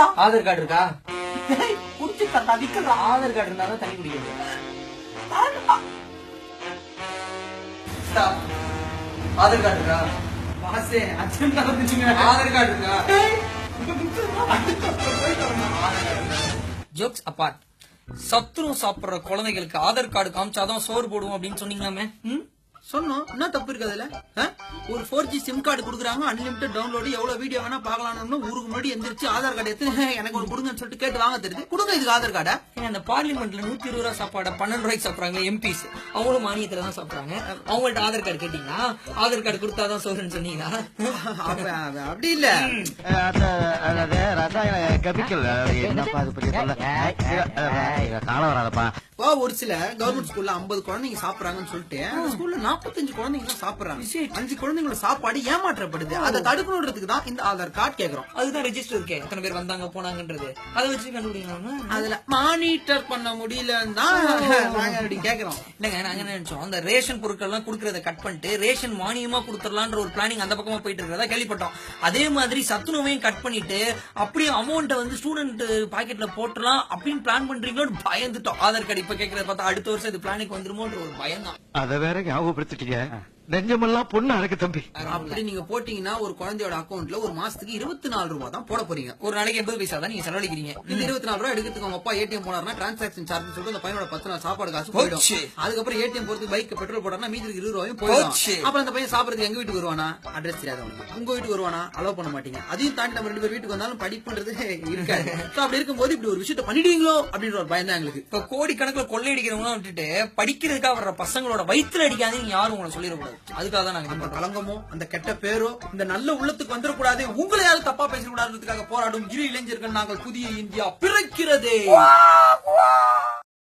நிக்கல்றா Aadhaar card இருக்கா? குடிச்சுக்கா நிக்கல்றா Aadhaar card இருந்தா தான் தண்ணி குடிக்க முடியும் ஆதார் கார்டு இருக்கா? பாசே அர்ஜென்டா வந்துச்சுங்க. ஆதார் கார்டு இருக்கா? Jokes apart. சத்துரும் சாப்பிடுற குழந்தைகளுக்கு ஆதார் கார்டு காமிச்சாதான் சோறு போடுவோம் அப்படின்னு சொன்னீங்களாமே? சொன்னோம். என்ன தப்பு இருக்கு அதுல? ஒரு ஃபோர் ஜி சிம் கார்டு கொடுக்குறாங்க அன்லிமிட்டட் டவுன்லோடு எவ்வளவு வீடியோ வேணா பார்க்கலாம்னு ஊருக்கு முன்னாடி எந்திரிச்சு ஆதார் கார்டு எடுத்து எனக்கு ஒரு கொடுங்கன்னு சொல்லிட்டு கேட்டு வாங்க தெரியுது. கொடுங்க இதுக்கு ஆதார் கார்டை அந்த பார்லிமெண்ட்ல நூத்தி இருபது ரூபா சாப்பாடை பன்னெண்டு ரூபாய்க்கு சாப்பிடுறாங்க எம்பிஸ் அவங்களும் மானியத்துல தான் சாப்பிடுறாங்க. அவங்கள்ட்ட ஆதார் கார்டு கேட்டீங்களா ஆதார் கார்டு கொடுத்தாதான் அப்ப- அப்ப- அப்படி இல்ல. கெமிக்கல் என்னப்பா அது சொல்ல காண வராதப்பா. இப்போ ஒரு சில கவர்மெண்ட் ஸ்கூல்ல 50 குழந்தைங்க சாப்பிடுறாங்கன்னு சொல்லிட்டு அந்த ஸ்கூல்ல 45 குழந்தைங்க தான் சாப்பிடுறாங்க. அஞ்சு குழந்தைங்களோட சாப்பாடு ஏமாற்றப்படுது. அதை தடுக்கணுன்றதுக்கு தான் இந்த ஆதார் கார்டு கேக்குறோம். அதுதான் ரெஜிஸ்டர் இருக்கே. எத்தனை பேர் வந்தாங்க போனாங்கன்றது. அதை வச்சு கண்டுபிடிக்கலாமா அதுல மானிட்டர் பண்ண முடியலன்னு தான் நாங்க அப்படி கேக்குறோம். இல்லங்க நாங்க என்ன நினைச்சோம்? அந்த ரேஷன் பொருட்கள் எல்லாம் குடுக்கறத கட் பண்ணிட்டு ரேஷன் மானியமா கொடுத்துடலான்ற ஒரு பிளானிங் அந்த பக்கமா போயிட்டு இருக்கிறதா கேள்விப்பட்டோம். அதே மாதிரி சத்துணவையும் கட் பண்ணிட்டு அப்படியே அமௌண்ட்டை வந்து ஸ்டூடெண்ட் பாக்கெட்ல uh, போட்டுலாம் அப்படின்னு பிளான் பண்றீங்களோன்னு பயந்துட்டோம். ஆதார் கார்டு இப்ப கேட்கறத பார்த்தா அடுத்த வருஷம் இது பிளானுக்கு வந்துருமோன்ற ஒரு பயம் தான் அத வேற ஞாபகப்படுத்திட்டீங்க. நெஞ்சமெல்லாம் பொண்ணு அறக்கு தம்பி. அப்படி நீங்க போட்டீங்கன்னா ஒரு குழந்தையோட அக்கவுண்ட்ல ஒரு மாசத்துக்கு இருபத்தி நாலு ரூபாய் தான் போட போறீங்க. ஒரு நாளைக்கு எண்பது பைசா தான் நீங்க செலவழிக்கிறீங்க. இந்த இருபத்தி நாலு ரூபாய் எடுக்கிறதுக்கு அவங்க அப்பா ஏடிஎம் போனாருன்னா டிரான்சாக்ஷன் சார்ஜ் சொல்லிட்டு அந்த பையனோட பத்து நாள் சாப்பாடு காசு போயிடும். அதுக்கப்புறம் ஏடிஎம் போறதுக்கு பைக் பெட்ரோல் போடாருன்னா மீதி இருபது ரூபாயும். போயிடும். அப்புறம் அந்த பையன் சாப்பிடுறதுக்கு எங்க வீட்டுக்கு வருவானா? அட்ரஸ் தெரியாது உங்க வீட்டுக்கு வருவானா? அலோவ் பண்ண மாட்டீங்க. அதையும் தாண்டி நம்ம ரெண்டு பேர் வீட்டுக்கு வந்தாலும் படிப்புன்றது இருக்காது. அப்படி இருக்கும்போது இப்படி ஒரு விஷயத்த பண்ணிடுவீங்களோ? அப்படின்ற ஒரு பயம் தான் எங்களுக்கு. இப்ப கோடி கணக்குல கொள்ளையடிக்கிறவங்க விட்டுட்டு படிக்கிறதுக்காக வர்ற பசங்களோட வயித்துல அடிக்காதீங்க யாரும் உங்களை சொல்லிடக்கூடாது. அதுக்காக தான் நாங்க அந்த. களங்கமோ அந்த கெட்ட பேரோ இந்த நல்ல உள்ளத்துக்கு வந்துடக்கூடாது. உங்களை யாரும் தப்பா பேசக்கூடாதுக்காக போராடும் இரு இளைஞர்கள் நாங்கள் புதிய இந்தியா பிறக்கிறதே.